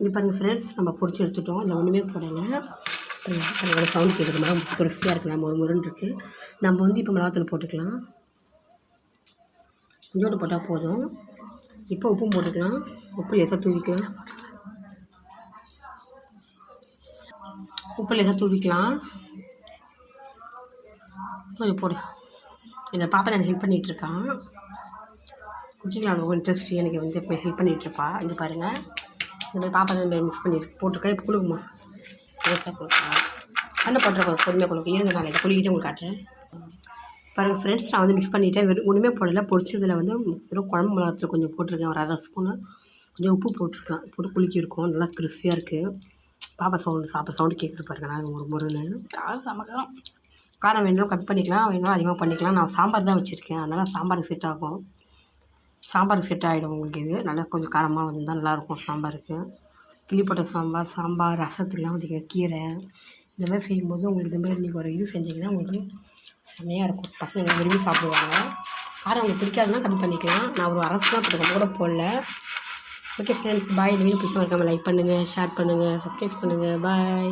இது பாருங்கள் ஃப்ரெண்ட்ஸ் நம்ம பொறிச்சு எடுத்துட்டோம். இதில் ஒன்றுமே போடலை. அதோட சவுண்ட் கேட்குது மாதிரி கிறிஸ்பியாக இருக்குது நம்ம ஒரு முருன் இருக்குது நம்ம வந்து இப்போ மிளகாத்தூள் போட்டுக்கலாம். கொஞ்சோண்டு போட்டால் போதும். இப்போ உப்பும் போட்டுக்கலாம். உப்பு லேசாக தூவிக்கலாம். உப்பு லேசாக தூவிக்கலாம். கொஞ்சம் போடு. என்னோடய பாப்பா எனக்கு ஹெல்ப் பண்ணிகிட்ருக்கான் குக்கிங்கில் அவ்வளோ இன்ட்ரெஸ்ட் எனக்கு வந்து இப்போ ஹெல்ப் பண்ணிகிட்ருப்பா இது பாருங்கள் இந்த மாதிரி பாப்பா தான் மிக்ஸ் பண்ணி போட்டிருக்கேன். இப்போ கொடுக்குமா லேசாக கொடுக்கலாம் பண்ண போட்டுருக்கோம் பொறுமையாக கொடுக்கும் இருங்க நான் இதை குளிக்கிட்டு உங்களுக்கு காட்டுறேன். பாருங்கள் ஃப்ரெண்ட்ஸ் நான் வந்து மிக்ஸ் பண்ணிவிட்டேன் வெறும் ஒன்றுமே போடல. பொரிச்சதில் வந்து வெறும் குழம்பு மிளகாத்தூள் கொஞ்சம் போட்டிருக்கேன். ஒரு அரை ஸ்பூனு கொஞ்சம் உப்பு போட்டிருக்கேன் போட்டு குலுக்கி இருக்கும் நல்லா கிறிஸ்பியாக இருக்குது பாப்பா சவுண்டு சாப்பிட சவுண்டு கேட்குது பாருங்க. நான் ஒரு முருன்னு காரம் சமைக்கலாம் காரம் வேணாலும் கம்மி பண்ணிக்கலாம். வேணாலும் அதிகமாக பண்ணிக்கலாம். நான் சாம்பார் தான் வச்சுருக்கேன். அதனால் சாம்பாருக்கு செட் ஆகும். சாம்பார் செட் ஆகிடும் உங்களுக்கு இது. நல்லா கொஞ்சம் காரமாக வந்தால் நல்லாயிருக்கும் சாம்பாருக்கு. கிளிப்பட்ட சாம்பார் சாம்பார் ரசத்துக்குலாம் வச்சுக்கோங்க கீரை இதெல்லாம் செய்யும்போது உங்களுக்கு இந்த மாதிரி நீங்கள் ஒரு இது செஞ்சீங்கன்னா உங்களுக்கு செம்மையாக இருக்கும். பசங்க விரும்பி சாப்பிடுவாங்க. காரம் உங்களுக்கு பிடிக்காதுன்னா கம்மி பண்ணிக்கலாம். நான் ஒரு அரை ஸ்பூன் போட்டு கூட போடல. ஓகே ஃப்ரெண்ட்ஸ் பாய் இந்த வீடியோ பிடிச்சா மறக்காமல் லைக் பண்ணுங்கள் ஷேர் பண்ணுங்கள் சப்ஸ்கிரைப் பண்ணுங்கள் பாய்